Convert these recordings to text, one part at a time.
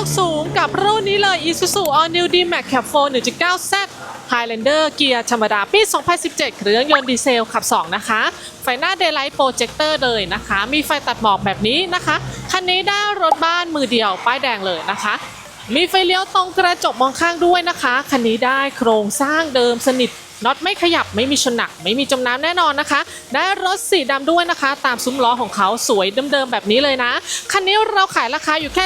ยกสูงกับรุ่นนี้เลย Isuzu All New D-Max Cab 4 1.9Z Highlander เกียร์ธรรมดาปี 2017 เครื่องยนต์ดีเซลขับ 2 นะคะ ไฟหน้า Daylight Projector เลยนะคะ มีไฟตัดหมอกแบบนี้นะคะ คันนี้ได้รถบ้านมือเดียวป้ายแดงเลยนะคะ มีไฟเลี้ยวตรงกระจกมองข้างด้วยนะคะ คันนี้ได้โครงสร้างเดิมสนิทน็อตไม่ขยับไม่มีชนหนัก ไม่มีจมน้ำแน่นอนนะคะ ได้รถสีดำด้วยนะคะ ตามซุ้มล้อของเขาสวยเดิมๆแบบนี้เลยนะ คันนี้เราขายราคาอยู่แค่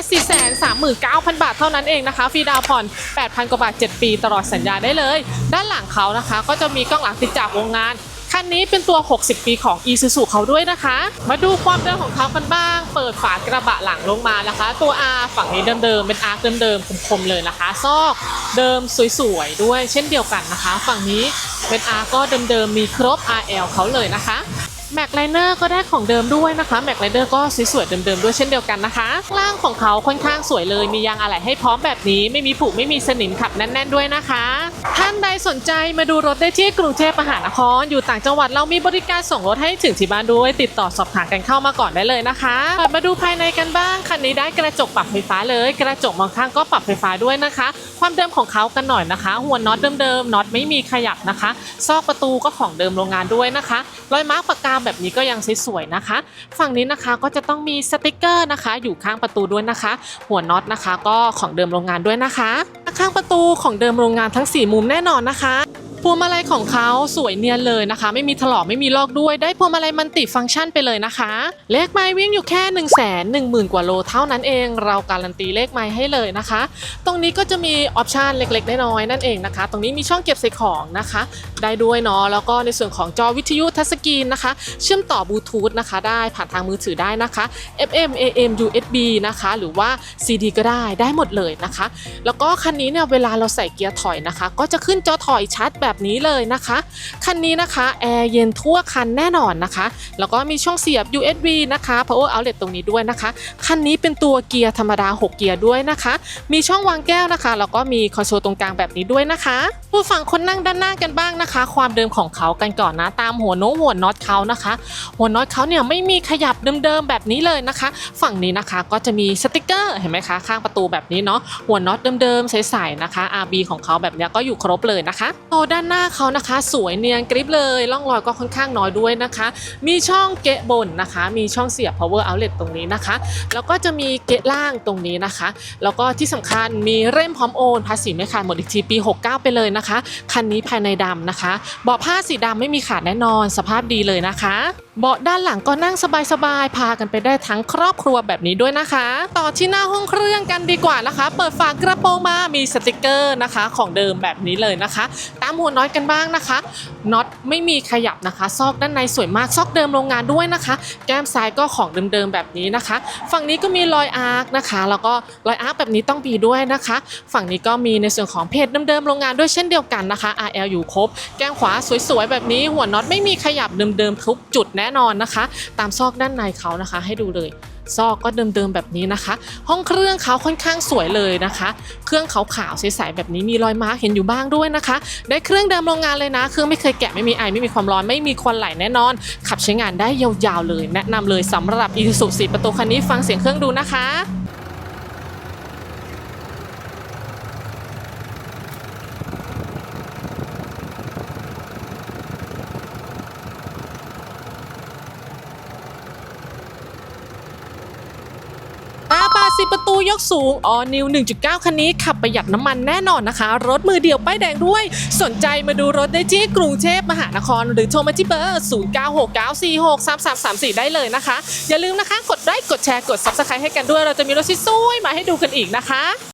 439,000 บาทเท่านั้นเองนะคะ ฟรีดาวผ่อน 8,000 กว่าบาท 7 ปี ตลอดสัญญาได้เลย ด้านหลังเขานะคะ ก็จะมีกล้องหลังติดจากวงงาน คันนี้เป็นตัว 60 ปีของ Isuzu เขาด้วยนะคะ มาดูความเดิมของเขากันบ้าง เปิดฝากระบะหลังลงมานะคะ ตัว R ฝั่งนี้เดิมๆ เป็น R เดิมๆ คมๆ เลยนะคะ ซอกเดิมสวยๆ ด้วยเช่นเดียวกันนะคะ ฝั่งนี้เป็น R ก็เดิมๆ มีครบ RL เขาเลยนะคะ แม็กไลเนอร์ก็ได้ของเดิมด้วยนะคะแม็กไลเนอร์ก็สวยๆเดิมๆด้วยเช่นเดียวกันนะคะล่างของเขาค่อนข้างสวยเลย มียางอะไหล่ให้พร้อมแบบนี้ ไม่มีผุไม่มีสนิมขับแน่น ๆด้วยนะคะ ท่านใดสนใจมาดูรถได้ที่กรุงเทพมหานคร อยู่ต่างจังหวัดเรามีบริการส่งรถให้ถึงที่บ้านด้วย ติดต่อสอบถามกันเข้ามาก่อนได้เลยนะคะมาดูภายในกันบ้างคันนี้ได้กระจกปรับไฟฟ้าเลย กระจกมองข้างก็ปรับไฟฟ้าด้วยนะคะ ความเดิมของเขากันหน่อยนะคะ หัวน็อตเดิมๆน็อตไม่มีขยับนะคะ ซอกประตูก็ของเดิมโรงงานด้วยนะคะรอยมาร์กปากกาแบบนี้ก็ยังสวยๆนะคะ ฝั่งนี้นะคะก็จะต้องมีสติกเกอร์นะคะ อยู่ข้างประตูด้วยนะคะ หัวน็อตนะคะก็ของเดิมโรงงานด้วยนะคะ ข้างประตูของเดิมโรงงานทั้ง 4 มุมแน่นอนนะคะ พวงมาลัยของเขาสวยเนียนเลยนะคะ ไม่มีถลอกไม่มีลอกด้วย ได้พวงมาลัยมันติฟังก์ชันไปเลยนะคะเลขไม้วิ่งอยู่แค่1 1 0 0 0 0กว่าโลเท่านั้นเอง เราการันตีเลขไม้ให้เลยนะคะ ตรงนี้ก็จะมีออปชันเล็กๆน้อยๆนั่นเองนะคะ ตรงนี้มีช่องเก็บใส่ของนะคะ ได้ด้วยเนาะแล้วก็ในส่วนของจอวิทยุทัชสกรีนนะคะ เชื่อมต่อบลูทูธนะคะ ได้ผ่านทางมือถือได้นะคะ FM AM USB นะคะ หรือว่า CD ก็ได้ได้หมดเลยนะคะ แล้วก็คันนี้เนี่ยเวลาเราใส่เกียร์ถอยนะคะ ก็จะขึ้นจอถอยชัดแบบนี้เลยนะคะ คันนี้นะคะแอร์เย็นทั่วคันแน่นอนนะคะ แล้วก็มีช่องเสียบ USB นะคะ power outlet ตรงนี้ด้วยนะคะ คันนี้เป็นตัวเกียร์ธรรมดา 6 เกียร์ด้วยนะคะ มีช่องวางแก้วนะคะ แล้วก็มีคอนโซลตรงกลางแบบนี้ด้วยนะคะผู้ฝั่งคนนั่งด้านหน้ากันบ้างนะคะ ความเดิมของเขากันก่อนนะ ตามหัวโน้หัวน็อตเขานะคะ หัวน็อตเขาเนี่ยไม่มีขยับเดิมๆแบบนี้เลยนะคะ ฝั่งนี้นะคะก็จะมีสติกเกอร์เห็นไหมคะ ข้างประตูแบบนี้เนาะหัวน็อตเดิมๆใสๆนะคะ RB ของเขาแบบนี้ก็อยู่ครบเลยนะคะโอ้ด้านหน้าเขานะคะ สวยเนียนกริบเลยร่องรอยก็ค่อนข้างน้อยด้วยนะคะ มีช่องเกะบนนะคะ มีช่องเสียบ power outlet ตรงนี้นะคะ แล้วก็จะมีเกะล่างตรงนี้นะคะ แล้วก็ที่สำคัญมีเร่มพร้อมโอนภาษีไม่ขาดหมดอีกทีปี 69 ไปเลยนะคะ คันนี้ภายในดำนะคะเบาะผ้าสีดำไม่มีขาดแน่นอนสภาพดีเลยนะคะเบาะด้านหลังก็นั่งสบายๆ พากันไปได้ทั้งครอบครัวแบบนี้ด้วยนะคะ ต่อที่หน้าห้องเครื่องกันดีกว่านะคะ เปิดฝากระโปรงมามีสติกเกอร์นะคะ ของเดิมแบบนี้เลยนะคะ ตามหัวน็อตกันบ้างนะคะน็อตไม่มีขยับนะคะ ซอกด้านในสวยมากซอกเดิมโรงงานด้วยนะคะ แก้มซ้ายก็ของเดิมๆแบบนี้นะคะ ฝั่งนี้ก็มีรอยอาร์คนะคะ แล้วก็รอยอาร์คแบบนี้ต้องมีด้วยนะคะ ฝั่งนี้ก็มีในส่วนของเพจเดิมๆโรงงานด้วยเช่นเดียวกันนะคะ RL อยู่ครบ แก้มขวาสวยๆแบบนี้หัวน็อตไม่มีขยับเดิมๆทุกจุดแน่นอนนะคะ ตามซอกด้านในเขานะคะ ให้ดูเลยซอกก็เดิมๆแบบนี้นะคะ ห้องเครื่องเขาค่อนข้างสวยเลยนะคะ เครื่องขาวๆใสๆแบบนี้มีรอยมาร์กเห็นอยู่บ้างด้วยนะคะ ได้เครื่องเดิมโรงงานเลยนะ เครื่องไม่เคยแกะไม่มีไอไม่มีความร้อนไม่มีควันไหลแน่นอน ขับใช้งานได้ยาวๆเลย แนะนำเลยสำหรับ Isuzu 4ประตูคันนี้ฟังเสียงเครื่องดูนะคะ อาปาสิประตูยกสูงออนิว 1.9 คันนี้ขับประหยัดน้ำมันแน่นอนนะคะ รถมือเดียวป้ายแดงด้วย สนใจมาดูรถได้ที่กรุงเทพมหานคร หรือโทรมาที่เบอร์ 0969463334 ได้เลยนะคะ อย่าลืมนะคะ กดไลค์กดแชร์กด Subscribe ให้กันด้วย เราจะมีรถสวยๆมาให้ดูกันอีกนะคะ